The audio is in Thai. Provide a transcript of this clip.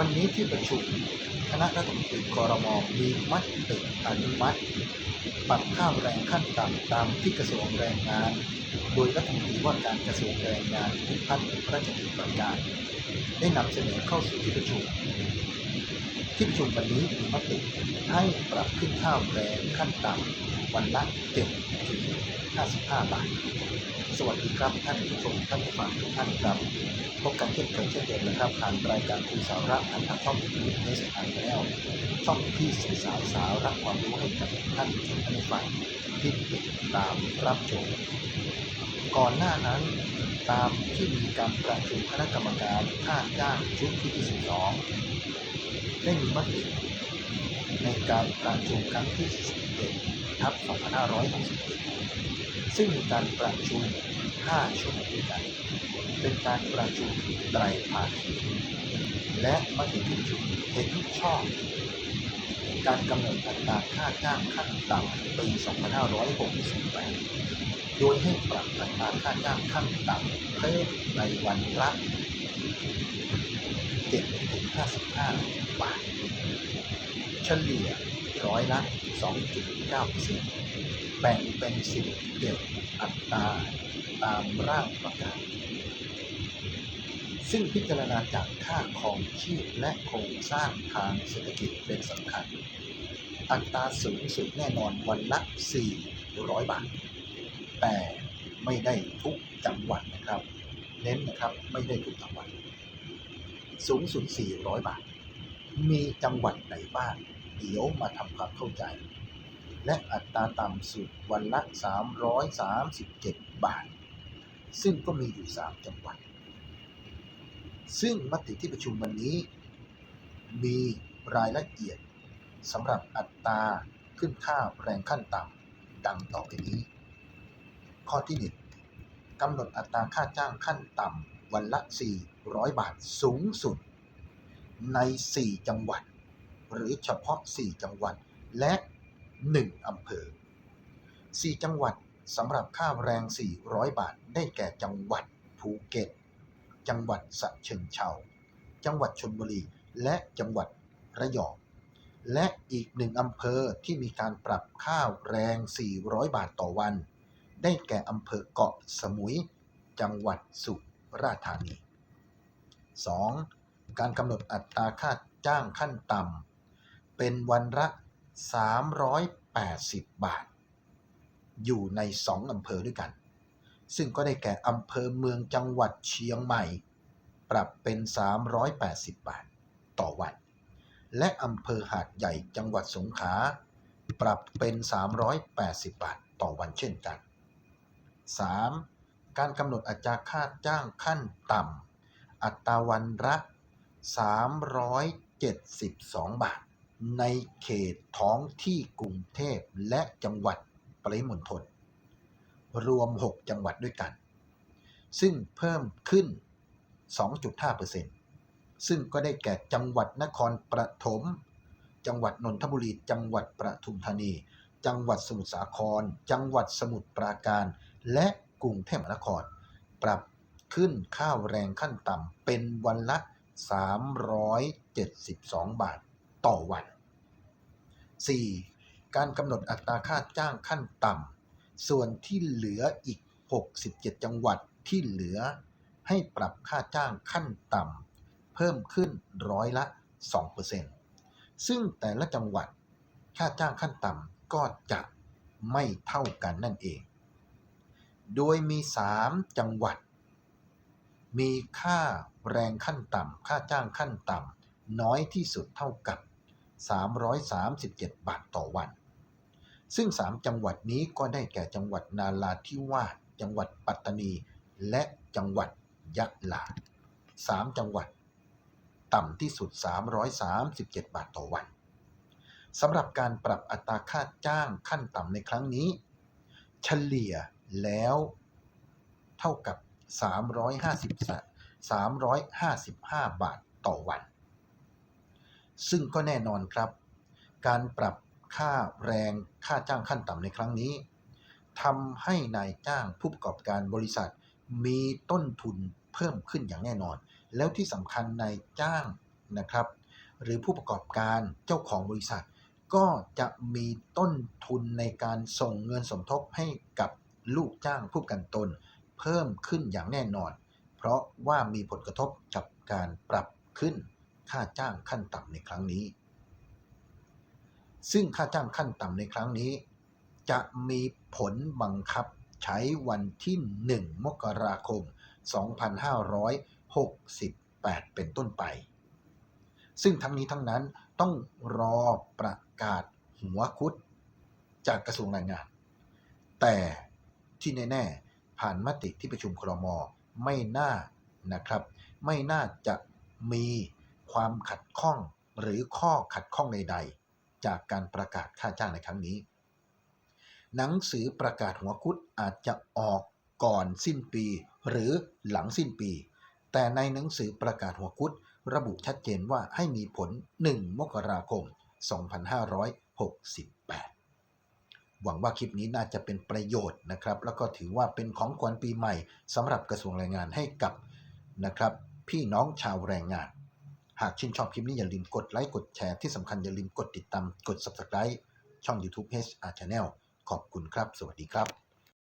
วันนี้ที่ประชุมคณะรัฐมนตรีคอรมมีมติอนุมัติปรับค่าแรงขั้นต่ำตามที่กระทรวงแรงงาน โดยรัฐมนตรีว่าการกระทรวงแรงงานพิพัฒน์ราชกิจประการ ได้นำเสนอเข้าสู่ที่ประชุม ที่ประชุมวันนี้มีมติให้ปรับขึ้นค่าแรงขั้นต่ำ วันละ7ถึง55บาท สวัสดีครับท่านผู้ชมท่านผู้ฟังทุกท่านครับ พบกันเช่นเคยเช่นเดิมนะครับผ่านรายการคุยสาระผ่านทางช่องยูทูบเอสไอแล้วช่องที่สื่อสารสาระความรู้ให้กับท่านผู้ชมท่านผู้ฟังที่ติดตามรับชมก่อนหน้านั้นตามที่มีการประชุมคณะกรรมการค่าจ้างชุดที่ 22 ได้มีมติในการประชุมครั้งที่ 41 ทับ2561ซึ่งมีการประชุม 5 ชั่วโมงด้วยกัน เป็นการประชุมไตรภาคีและมติที่ประชุมเห็นชอบ การกำหนดอัตราค่าจ้างขั้นต่ำปี 2568 โดยให้ปรับอัตราค่าจ้างขั้นต่ำเพิ่มในวันละ7-55 บาท เฉลี่ย ร้อยละ2.9%แบ่งเป็น11อัตราตามร่างประกาศ ซึ่งพิจารณาจากค่าครองชีพและโครงสร้างทางเศรษฐกิจเป็นสำคัญ อัตราสูงสุดแน่นอนวันละ 400 บาท แต่ไม่ได้ทุกจังหวัดนะครับ เน้นนะครับไม่ได้ทุกจังหวัด สูงสุด 400 บาท มีจังหวัดไหนบ้าง เดี๋ยวมาทำความเข้าใจ และอัตราต่ำสุดวันละ 337 บาท ซึ่งก็มีอยู่ 3 จังหวัด ซึ่งมติที่ประชุมวันนี้ มีรายละเอียดสำหรับอัตราขึ้นค่าแรงขั้นต่ำดังต่อไปนี้ ข้อที่ 1กำหนดอัตราค่าจ้างขั้นต่ำวันละ 400 บาทสูงสุด ใน 4 จังหวัด หรือเฉพาะ 4 จังหวัดและ 1 อำเภอ 4 จังหวัดสำหรับค่าแรง 400 บาท ได้แก่จังหวัดภูเก็ต จังหวัดสะเชิงเทราจังหวัดชลบุรี และจังหวัดระยอง และอีกหนึ่งอำเภอที่มีการปรับค่าแรง 400 บาทต่อวัน ได้แก่อำเภอเกาะสมุย จังหวัดสุราษฎร์ธานี 2. การกำหนดอัตราค่าจ้างขั้นต่ำ เป็นวันละ 380 บาท อยู่ใน2อำเภอด้วยกัน ซึ่งก็ได้แก่อำเภอเมืองจังหวัดเชียงใหม่ ปรับเป็น 380 บาท ต่อวัน และอำเภอหาดใหญ่จังหวัดสงขลาปรับเป็น 380 บาท ต่อวันเช่นกัน 3. การกำหนดอัตราค่าจ้างขั้นต่ำอัตราวันละ372 บาท ในเขตท้องที่กรุงเทพและจังหวัดปริมณฑลรวม 6 จังหวัดด้วยกัน ซึ่งเพิ่มขึ้น 2.5%ซึ่งก็ได้แก่จังหวัดนครปฐมจังหวัดนนทบุรี จังหวัดประทุมธานี จังหวัดสมุทรสาคร จังหวัดสมุทรปราการ และกรุงเทพมหานคร ปรับขึ้นข้าวแรงขั้นต่ำเป็นวันละ 372 บาท ต่อวัน 4. การกำหนดอัตราค่าจ้างขั้นต่ำส่วนที่เหลืออีก 67 จังหวัดที่เหลือให้ปรับค่าจ้างขั้นต่ำเพิ่มขึ้นร้อยละ 2%ซึ่งแต่ละจังหวัดค่าจ้างขั้นต่ำก็จะไม่เท่ากันนั่นเอง โดยมี 3 จังหวัด มีค่าแรงขั้นต่ำค่าจ้างขั้นต่ำน้อยที่สุดเท่ากับ 337 บาทต่อวัน ซึ่ง 3 จังหวัดนี้ก็ได้แก่จังหวัดนาราธิวาส จังหวัดปัตตานี และจังหวัดยะลา 3 จังหวัด ต่ำที่สุด 337 บาทต่อวันสำหรับการปรับอัตราค่าจ้างขั้นต่ำในครั้งนี้ เฉลี่ยแล้วเท่ากับ 350 355 บาทต่อวัน ซึ่งก็แน่นอนครับ การปรับค่าแรงค่าจ้างขั้นต่ำในครั้งนี้ทำให้นายจ้างผู้ประกอบการบริษัท มีต้นทุนเพิ่มขึ้นอย่างแน่นอน แล้วที่สำคัญนายจ้างนะครับ หรือผู้ประกอบการเจ้าของบริษัท ก็จะมีต้นทุนในการส่งเงินสมทบให้กับลูกจ้างผู้กันตน เพิ่มขึ้นอย่างแน่นอน เพราะว่ามีผลกระทบกับการปรับขึ้น ค่าจ้างขั้นต่ำในครั้งนี้ ซึ่งค่าจ้างขั้นต่ำในครั้งนี้ จะมีผลบังคับใช้วันที่ 1 มกราคม 2568 เป็นต้นไป ซึ่งทั้งนี้ทั้งนั้นต้องรอประกาศหัวคุดจากกระทรวงแรงงาน แต่ที่แน่ๆผ่านมติที่ประชุมครมไม่น่านะครับ ไม่น่าจะมี ความขัดข้องหรือข้อขัดข้องใดๆ จากการประกาศค่าจ้างในครั้งนี้ หนังสือประกาศหัวคุดอาจจะออกก่อนสิ้นปี หรือหลังสิ้นปี แต่ในหนังสือประกาศหัวคุดระบุชัดเจนว่าให้มีผล 1 มกราคม 2568 หวังว่าคลิปนี้น่าจะเป็นประโยชน์นะครับ แล้วก็ถือว่าเป็นของขวัญปีใหม่สำหรับกระทรวงแรงงานให้กับนะครับ พี่น้องชาวแรงงาน หากชื่นชอบคลิปนี้อย่าลืมกดไลค์กดแชร์ที่สำคัญอย่าลืมกดติดตามกด subscribe ช่อง YouTube HR Channel ขอบคุณครับ สวัสดีครับ